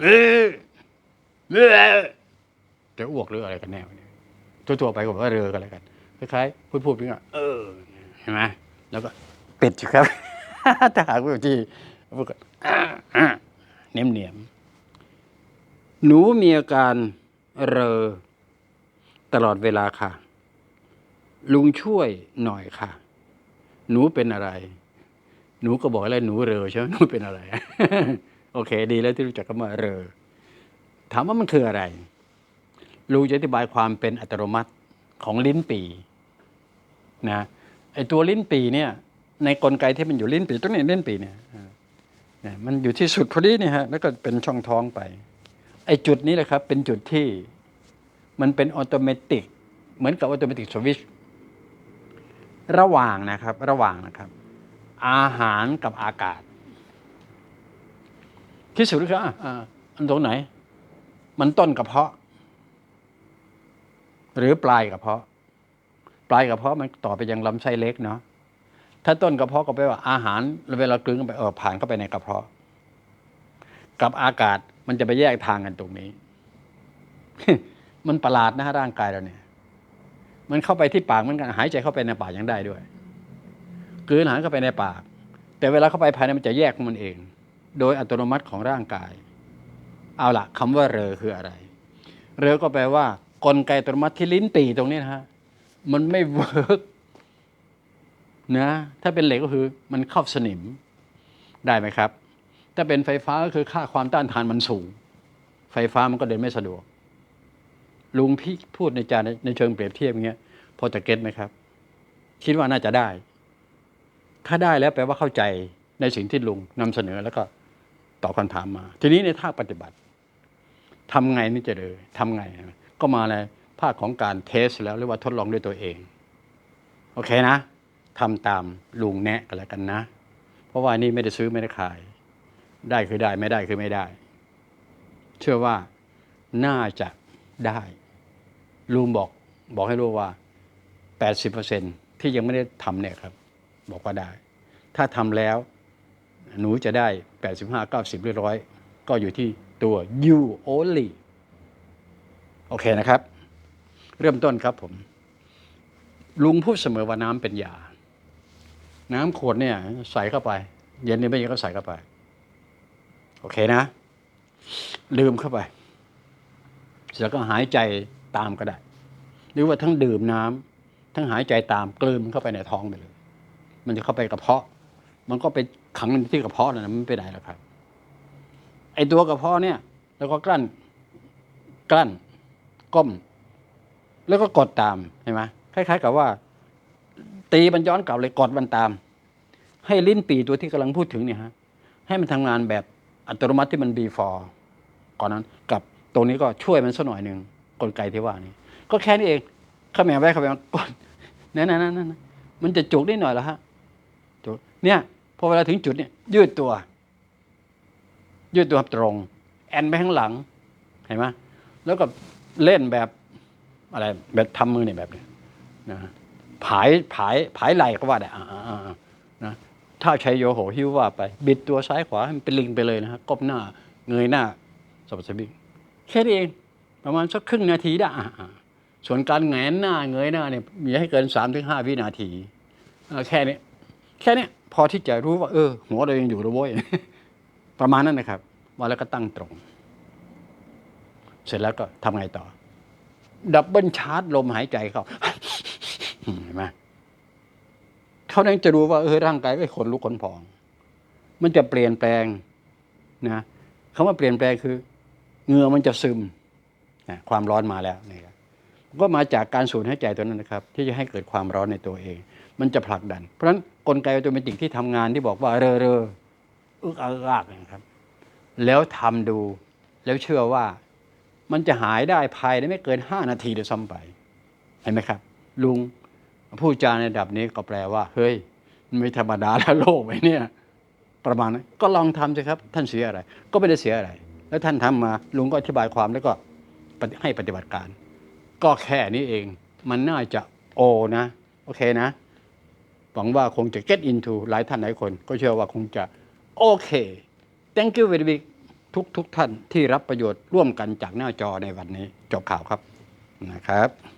เออเออจะอ้วกหรืออะไรกันแน่ทั่วๆไปก็บอกว่าเรือกันอะไรกันคล้ายๆพูดพูดๆไปก็เออเห็นไหมแล้วก็ปิดสิครับถ้าหากว่าที่พูดกันเนียมเนียมๆหนูมีอาการเรอตลอดเวลาค่ะ ลุงช่วยหน่อยค่ะ หนูเป็นอะไร หนูก็บอกอะไรหนูเรอใช่ไหมหนูเป็นอะไร โอเค ดีแล้วที่รู้จักคำว่าเรอ ถามว่ามันคืออะไรลุงจะอธิบายความเป็นอัตโนมัติของลิ้นปีนะไอตัวลิ้นปีเนี่ยในกลไกที่มันอยู่ลิ้นปีตรงนี้ลิ้นปีเนี่ยเนี่ยมันอยู่ที่สุดพอดีเนี่ยฮะแล้วก็เป็นช่องท้องไป ไอจุดนี้แหละครับ เป็นจุดที่มันเป็นออโตเมติกเหมือนกับออโตเมติกสวิชระหว่างนะครับ ระหว่างนะครับ อาหารกับอากาศ ที่สุดก็คืออะอ่าอันตรงไหน มันต้นกระเพาะ หรือปลายกระเพาะ ปลายกระเพาะมันต่อไปยังลำไส้เล็กเนาะถ้าต้นกระเพาะก็แปลว่าอาหารเวลากลืนเข้าไปเออผ่านเข้าไปในกระเพาะ กับอากาศมันจะไปแยกทางกันตรงนี้ มันประหลาดนะฮะร่างกายเราเนี่ย มันเข้าไปที่ปากมันกันหายใจเข้าไปในปากยังได้ด้วยกลืนอาหารเข้าไปในปาก แต่เวลาเข้าไปภายในมันจะแยกมันเอง โดยอัตโนมัติของร่างกาย เอาละคำว่าเรอคืออะไร เรอก็แปลว่า กลไกอัตโนมัติที่ลิ้นปี่ตรงนี้นะฮะมันไม่เวิร์กนะถ้าเป็นเหล็กก็คือมันเข้าสนิมได้ไหมครับ ถ้าเป็นไฟฟ้าก็คือค่าความต้านทานมันสูง ไฟฟ้ามันก็เดินไม่สะดวก ลุงพี่พูดในจานในเชิงเปรียบเทียบอย่างเงี้ย พอจะเก็ตไหมครับ คิดว่าน่าจะได้ ถ้าได้แล้วแปลว่าเข้าใจในสิ่งที่ลุงนำเสนอแล้วก็ ตอบคำถามมา ทีนี้ในภาคปฏิบัติทำไงนี่จะเลยทำไง ก็มาในภาคของการเทสแล้วเรียกว่าทดลองด้วยตัวเอง โอเคนะทำตามลุงแนะกันแล้วกันนะ เพราะว่านี่ไม่ได้ซื้อไม่ได้ขาย ได้คือได้ไม่ได้คือไม่ได้ เชื่อว่าน่าจะได้ลุงบอกบอกให้รู้ว่า 80%ที่ยังไม่ได้ทำเนี่ยครับ บอกว่าได้ ถ้าทำแล้วหนูจะได้ 85 90หรือร้อยก็อยู่ที่ตัว you only โอเคนะครับ เริ่มต้นครับผม ลุงพูดเสมอว่าน้ำเป็นยา น้ำขวดเนี่ย ใส่เข้าไป เย็นนี้ไม่เย็นก็ใส่เข้าไป โอเคนะ ลืมเข้าไปแล้วก็หายใจตามก็ได้ หรือว่าทั้งดื่มน้ำทั้งหายใจตามกลืนมันเข้าไปในท้องไปเลย มันจะเข้าไปกระเพาะ มันก็ไป ขังที่กระเพาะนะมันไม่ไปไหนหรอกครับ ไอตัวกระเพาะเนี่ย แล้วก็กลั้น กลั้น ก้ม แล้วก็กดตามเห็นไหมคล้าย ๆ กับว่า ตีมันย้อนกลับเลยกดมันตาม ให้ลิ้นปีตัวที่กำลังพูดถึงเนี่ยฮะให้มันทำงานแบบอัตโนมัติที่มัน before ก่อนนั้น กับตรงนี้ก็ช่วยมันสักหน่อยหนึ่งกลไกที่ว่านี้ก็แค่นี้เองเข้าแมวไว้เข้าแมวกดนั่นนั่นนั่นมันจะจุกนิดหน่อยแล้วฮะจุกเนี่ย พอเวลาถึงจุดเนี่ยยืดตัว ยืดตัวตรง แอนไปข้างหลัง เห็นไหมแล้วก็เล่นแบบอะไรแบบทำมือเนี่ยแบบเนี้ยนะผายผายผายไหลก็ว่าได้อ่าอ่าอ่านะถ้าใช้โยโหหิ้วว่าไป บิดตัวซ้ายขวาให้มันเป็นลิงไปเลยนะฮะก้มหน้าเงยหน้าสบสบิงแค่นี้เองประมาณสักครึ่งนาทีได้อ่าอ่าส่วนการแงนหน้าเงยหน้าเนี่ยมีให้เกินสามถึงห้าวินาทีแค่นี้ แค่นี้พอที่จะรู้ว่า เออ หัวเรายังอยู่ระโว้ยประมาณนั้นนะครับว่าแล้วก็ตั้งตรง เสร็จแล้วก็ทำไงต่อ ดับเบิลชาร์จลมหายใจเข้าเห็นไหมเขานั้นจะรู้ว่าเออร่างกายไม่ขนลุกขนพอง มันจะเปลี่ยนแปลงนะคำว่าเปลี่ยนแปลงคือเหงื่อมันจะซึมนะความร้อนมาแล้วน ก็มาจากการสูดหายใจตัวนั้นนะครับ ที่จะให้เกิดความร้อนในตัวเอง มันจะผลักดัน เพราะฉะนั้นกลไกออโตเมติกที่ทำงานที่บอกว่าเรอเรออึกอักอึกอักนะครับ แล้วทำดูแล้วเชื่อว่ามันจะหายได้ภายในไม่เกินห้านาทีเดียวซ้ำไป เห็นไหมครับ ลุงผู้จาในระดับนี้ก็แปลว่า เฮ้ยมันไม่ธรรมดาแล้วโลกไว้เนี่ย ประมาณนั้นก็ลองทำสิครับ ท่านเสียอะไร ก็ไม่ได้เสียอะไร แล้วท่านทำมาลุงก็อธิบายความแล้วก็ให้ปฏิบัติการ ก็แค่นี้เอง มันน่าจะโอนะ โอเคนะ หวังว่าคงจะ get into หลายท่านหลายคน ก็เชื่อว่าคงจะโอเค thank you very much ทุกทุกท่านที่รับประโยชน์ร่วมกันจากหน้าจอในวันนี้ จบข่าวครับนะครับ